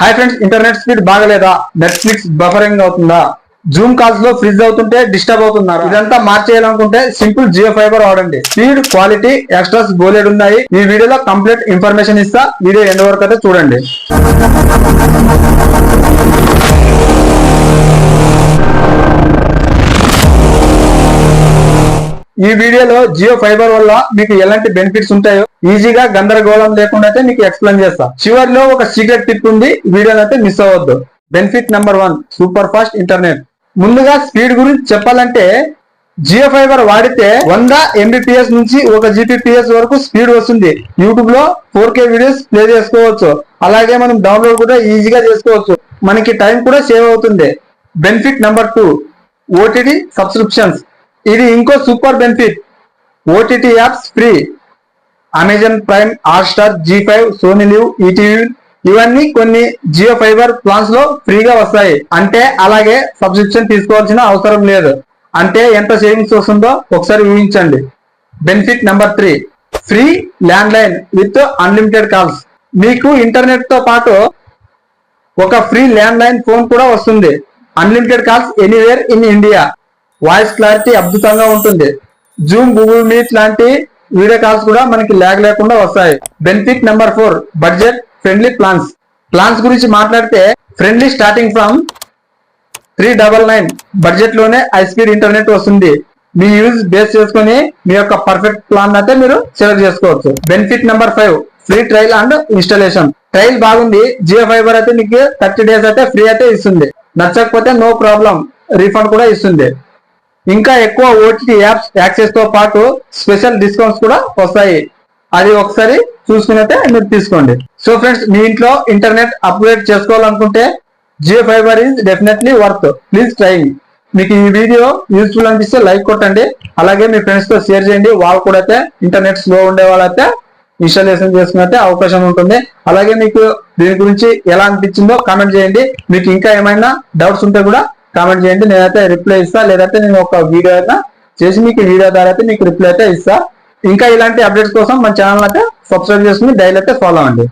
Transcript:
High friends internet speed బాగలేదా? Netflix buffering అవుతుందా? Zoom కాల్స్లో ఫ్రిజ్ అవుతుంటే డిస్టర్బ్ అవుతున్నారు? ఇదంతా మార్చేయాలనుకుంటే సింపుల్ జియో ఫైబర్ వాడండి. స్పీడ్ క్వాలిటీ ఎక్స్ట్రాస్ బోలెడ్ ఉన్నాయి. ఈ వీడియోలో కంప్లీట్ ఇన్ఫర్మేషన్ ఇస్తా. వీడియో ఎండ్ వరకు అయితే చూడండి. ఈ వీడియోలో జియో ఫైబర్ వల్ల మీకు ఎలాంటి బెనిఫిట్స్ ఉంటాయో ఈజీగా గందరగోళం లేకుండా అయితే మీకు ఎక్స్ప్లెయిన్ చేస్తా. చివరిలో ఒక సీక్రెట్ టిప్ ఉంది వీడియోని అయితే మిస్ అవ్వద్దు. Benefit number one super fast internet. ముందుగా స్పీడ్ గురించి చెప్పాలంటే జియో ఫైబర్ వాడితే వంద ఎంబీపీఎస్ నుంచి ఒక జీబీపీఎస్ వరకు స్పీడ్ వస్తుంది. యూట్యూబ్లో ఫోర్ కే వీడియోస్ ప్లే చేసుకోవచ్చు. అలాగే మనం డౌన్లోడ్ కూడా ఈజీగా చేసుకోవచ్చు. మనకి టైం కూడా సేవ్ అవుతుంది. Benefit number two OTT subscriptions. ఇది ఇంకో super benefit. OTT apps free. Amazon Prime Hotstar Zee five Sony LIV ETV ఇవన్నీ కొన్ని జియో ఫైబర్ ప్లాన్స్లో ఫ్రీగా వస్తాయి. అంటే అలాగే సబ్స్క్రిప్షన్ తీసుకోవాల్సిన అవసరం లేదు. అంటే ఎంత సేవింగ్స్ వస్తుందో ఒకసారి ఊహించండి. Benefit number three. Free landline with unlimited calls. మీకు ఇంటర్నెట్తో పాటు ఒక ఫ్రీ ల్యాండ్ లైన్ ఫోన్ కూడా వస్తుంది. Unlimited calls anywhere in India. Voice clarity అద్భుతంగా ఉంటుంది. జూమ్ గూగుల్ మీట్ లాంటి వీడియో కాల్స్ కూడా మనకి ల్యాగ్ లేకుండా వస్తాయి. Benefit number four budget friendly plans. Plans గురించి మాట్లాడితే friendly starting from three double nine. బడ్జెట్లోనే హై స్పీడ్ ఇంటర్నెట్ వస్తుంది. మీ యూజ్ బేస్ చేసుకుని మీ యొక్క పర్ఫెక్ట్ ప్లాన్ అయితే మీరు సెలెక్ట్ చేసుకోవచ్చు. Benefit number five free trial and installation. Trial బాగుంది. జియో ఫైబర్ అయితే మీకు థర్టీ డేస్ అయితే ఫ్రీ అయితే ఇస్తుంది. నచ్చకపోతే నో ప్రాబ్లం. రీఫండ్ కూడా ఇస్తుంది. ఇంకా ఎక్కువ ఓటీటీ యాప్స్ యాక్సెస్తో పాటు స్పెషల్ డిస్కౌంట్స్ కూడా వస్తాయి. అది ఒకసారి చూసుకునైతే మీరు తీసుకోండి. సో ఫ్రెండ్స్ మీ ఇంట్లో ఇంటర్నెట్ అప్గ్రేడ్ చేసుకోవాలనుకుంటే Jio Fiber is definitely worth please try మీకు ఈ వీడియో యూస్ఫుల్ అనిపిస్తే లైక్ కొట్టండి. అలాగే మీ ఫ్రెండ్స్తో షేర్ చేయండి. వాళ్ళు కూడా అయితే ఇంటర్నెట్ స్లో ఉండే వాళ్ళైతే ఇన్స్టాలేషన్ చేసుకునే అవకాశం ఉంటుంది. అలాగే మీకు దీని గురించి ఎలా అనిపించిందో కామెంట్ చేయండి. మీకు ఇంకా ఏమైనా డౌట్స్ ఉంటే కూడా కామెంట్ చేయండి నేనైతే రిప్లై ఇస్తా. లేదంటే నేను ఒక వీడియో అయినా చేసి మీకు వీడియో ద్వారా అయితే మీకు రిప్లై అయితే ఇస్తా. ఇంకా ఇలాంటి అప్డేట్స్ కోసం మన ఛానల్ అయితే సబ్స్క్రైబ్ చేసుకుని డైలీ అయితే ఫాలో అండి